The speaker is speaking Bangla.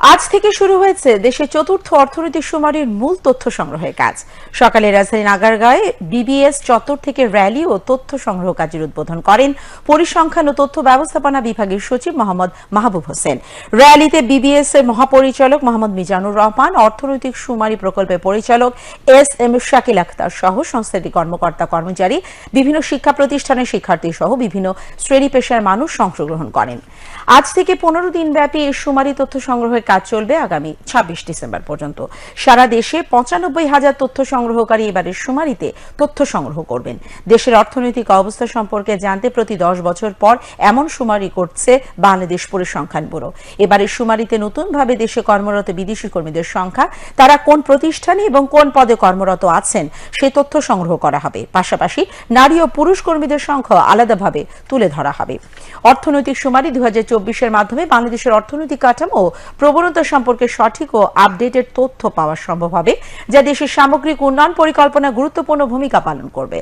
আজ থেকে শুরু হয়েছে দেশের চতুর্থ অর্থনৈতিক সুমারির মূল তথ্য সংগ্রহের কাজ। সকালে রাজধানী নাগারগাঁয়ে বিবিএস চত্বর থেকে র্যালি ও তথ্য সংগ্রহ কাজের উদ্বোধন করেন পরিসংখ্যান ও তথ্য ব্যবস্থাপনা বিভাগের সচিব মোহাম্মদ মাহবুব হোসেন। র্যালিতে বিবিএস এর মহাপরিচালক মোহাম্মদ মিজানুর রহমান, অর্থনৈতিক সুমারি প্রকল্পের পরিচালক এস এম শাকিল আখতার সহ সংস্থাটির কর্মকর্তা কর্মচারী, বিভিন্ন শিক্ষা প্রতিষ্ঠানের শিক্ষার্থী সহ বিভিন্ন শ্রেণি পেশার মানুষ অংশগ্রহণ করেন। আজ থেকে পনেরো দিন ব্যাপী এই সুমারি তথ্য সংগ্রহের কাজ চলবে আগামী ছাব্বিশ ডিসেম্বর পর্যন্ত। সারা দেশে পঁচানব্বই হাজার তথ্য সংগ্রহকারী এবারের সুমারিতে তথ্য সংগ্রহ করবেন। দেশের অর্থনৈতিক অবস্থা সম্পর্কে জানতে প্রতি দশ বছর পর এমন সুমারি করছে বাংলাদেশ পরিসংখ্যান ব্যুরো। এবারের সুমারিতে নতুনভাবে দেশে কর্মরত বিদেশি কর্মীদের সংখ্যা, তারা কোন প্রতিষ্ঠানে এবং কোন পদে কর্মরত আছেন, সে তথ্য সংগ্রহ করা হবে। পাশাপাশি নারী ও পুরুষ কর্মীদের সংখ্যা আলাদাভাবে তুলে ধরা হবে। অর্থনৈতিক সুমারি দু হাজার চব্বিশের মাধ্যমে বাংলাদেশের অর্থনৈতিক কাঠামো ও প্রবণতা সম্পর্কে সঠিক ও আপডেটের তথ্য পাওয়া সম্ভব হবে, যা দেশের সামগ্রিক উন্নয়ন পরিকল্পনা গুরুত্বপূর্ণ ভূমিকা পালন করবে।